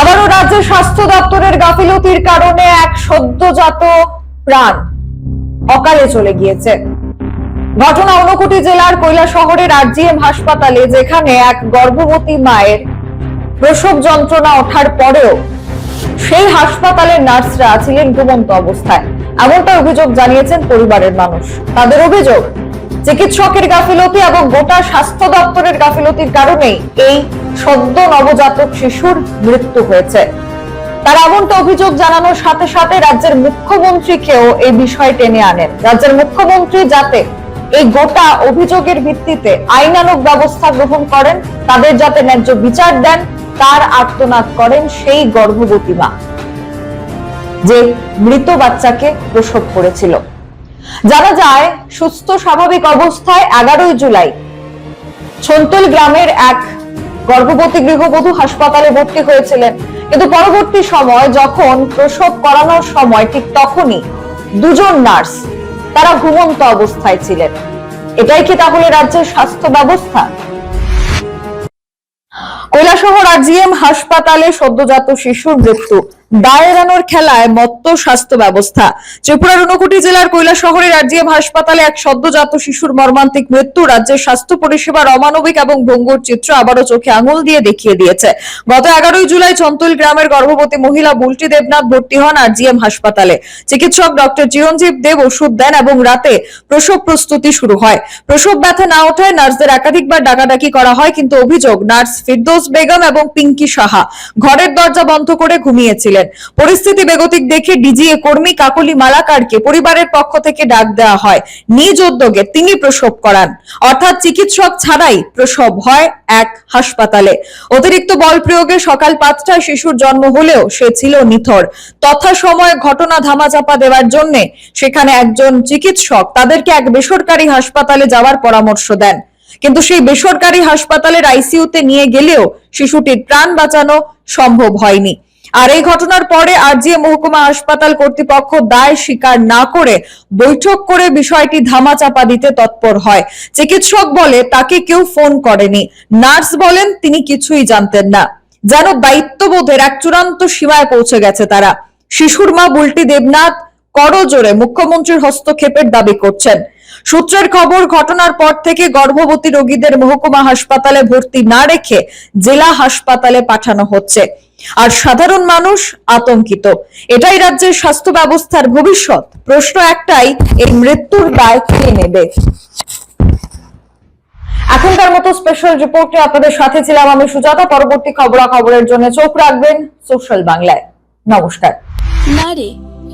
আবারও রাজ্যের স্বাস্থ্য দপ্তরের গাফিলতির কারণে এক সদ্যজাত প্রাণ অকালে চলে গিয়েছে। ঘটনা ঊনকোটি জেলার কৈলা শহরের আরজিএম হাসপাতালে, যেখানে এক গর্ভবতী মায়ের প্রসব যন্ত্রণা ওঠার পরেও সেই হাসপাতালের নার্সরা ছিলেন ঘুমন্ত অবস্থায়। এমনটা অভিযোগ জানিয়েছেন পরিবারের মানুষ। তাদের অভিযোগ, চিকিৎসকের গাফিলতি এবং গোটা স্বাস্থ্য দপ্তরের গাফিলতির কারণেই এই সদ্য নবজাতক শিশুর মৃত্যু হয়েছে। তার এমনটা অভিযোগ জানানোর সাথে সাথে রাজ্যের মুখ্যমন্ত্রীকেও এই বিষয় টেনে আনেন। রাজ্যের মুখ্যমন্ত্রী যাতে এই গোটা অভিযোগের ভিত্তিতে আইনানুগ ব্যবস্থা গ্রহণ করেন, তাদের যাতে ন্যায্য বিচার দেন, তার আর্তনাদ করেন সেই গর্ভবতী মা যে মৃত বাচ্চাকে প্রসব করেছিল। জানা যায়, সুস্থ স্বাভাবিক অবস্থায় এগারোই জুলাই ছন্তল গ্রামের এক গর্ভবতী গৃহবধূ হাসপাতালে ভর্তি হয়েছিলেন। কিন্তু পরবর্তী সময় যখন প্রসব করানোর সময় ঠিক তখনই দুজন নার্স তারা ঘুমন্ত অবস্থায় ছিলেন। এটাই কি তাহলে রাজ্যের স্বাস্থ্য ব্যবস্থা? কৈলাসহর আরজিএম হাসপাতালে সদ্যজাত শিশুর মৃত্যু। খেলায় মত্ত স্বাস্থ্য ব্যবস্থা। ত্রিপুরার জেলার হাসপাতালে এক সদ্যজাত শিশুর মর্মান্তিক মৃত্যু রাজ্যের স্বাস্থ্য পরিষেবার অমানবিক এবং ভঙ্গুর চিত্র আবারও চোখে আঙুল দিয়ে দেখিয়ে দিয়েছে। গত এগারোই জুলাই চন্তল গ্রামের গর্ভবতী মহিলা বুলটি দেবনাথ ভর্তি হন আরজিএম হাসপাতালে। চিকিৎসক ডক্টর চিরঞ্জীব দেব ওষুধ দেন এবং রাতে প্রসব প্রস্তুতি শুরু হয়। প্রসব ব্যথা না ওঠায় নার্সদের একাধিকবার ডাকাডাকি করা হয়, কিন্তু অভিযোগ, নার্স ফিরদৌস বেগম এবং পিঙ্কি সাহা ঘরের দরজা বন্ধ করে ঘুমিয়েছিলেন। পরিস্থিতি বেগতিক দেখে ডিজিএ কর্মী কাকলি মালাকারকে পরিবারের পক্ষ থেকে ডাক দেওয়া হয়। নিজ উদ্যোগে তিনি প্রসব করান। অর্থাৎ চিকিৎসক ছাড়াই প্রসব হয় এক হাসপাতালে। অতিরিক্ত বল প্রয়োগে সকাল পাঁচটায় শিশুর জন্ম হলেও সে ছিল নিথর। তথা সময়ে ঘটনা ধামাচাপা দেওয়ার জন্য সেখানে একজন চিকিৎসক তাদেরকে এক বেসরকারি হাসপাতালে যাওয়ার পরামর্শ দেন। কিন্তু সেই বেসরকারি হাসপাতালের আইসিইউতে নিয়ে গেলেও শিশুটির প্রাণ বাঁচানো সম্ভব হয়নি। আর এই ঘটনার পরে আরজিএ মহকুমা হাসপাতাল কর্তৃপক্ষ দায় স্বীকার না করে বৈঠক করে বিষয়টি ধামাচাপা দিতে তৎপর হয়। চিকিৎসক বলে তাকে কেউ ফোন করেনি। নার্স বলেন তিনি কিছুই জানতেন না। যেন দায়িত্ববোধের এক চূড়ান্ত সীমায় পৌঁছে গেছে তারা। শিশুর মা বুলটি দেবনাথ করজোরে মুখ্যমন্ত্রীর হস্তক্ষেপের দাবি করছেন। সূত্রের খবর, ঘটনার পর থেকে গর্ভবতী রোগীদের মহকুমা হাসপাতালে ভর্তি না রেখে জেলা হাসপাতালে পাঠানো হচ্ছে। আর সাধারণ মানুষ আতঙ্কিত। এটাই রাজ্যের স্বাস্থ্য ব্যবস্থার ভবিষ্যৎ। প্রশ্ন একটাই, এই মৃত্যুর দায় কে নেবে? এখনকার মতো স্পেশাল রিপোর্টে আপনাদের সাথে ছিলাম আমি সুজাতা। পরবর্তী খবরাখবরের জন্য চোখ রাখবেন সোশ্যাল বাংলায়। নমস্কার।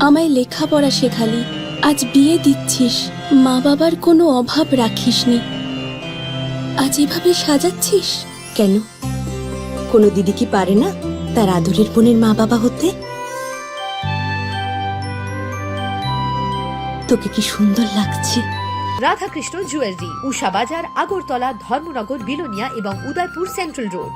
আমায় লেখাপড়া শেখালি, আজ বিয়ে দিচ্ছিস মা বাবার কোনো অভাব রাখিসনি। আজ এভাবে সাজাচ্ছিস কেন? কোনো দিদি কি পারে না তার আদরের বোনের মা বাবা হতে? তোকে কি সুন্দর লাগছে? রাধাকৃষ্ণ জুয়েলারি, উষা বাজার, আগরতলা, ধর্মনগর, বিলোনিয়া এবং উদয়পুর সেন্ট্রাল রোড।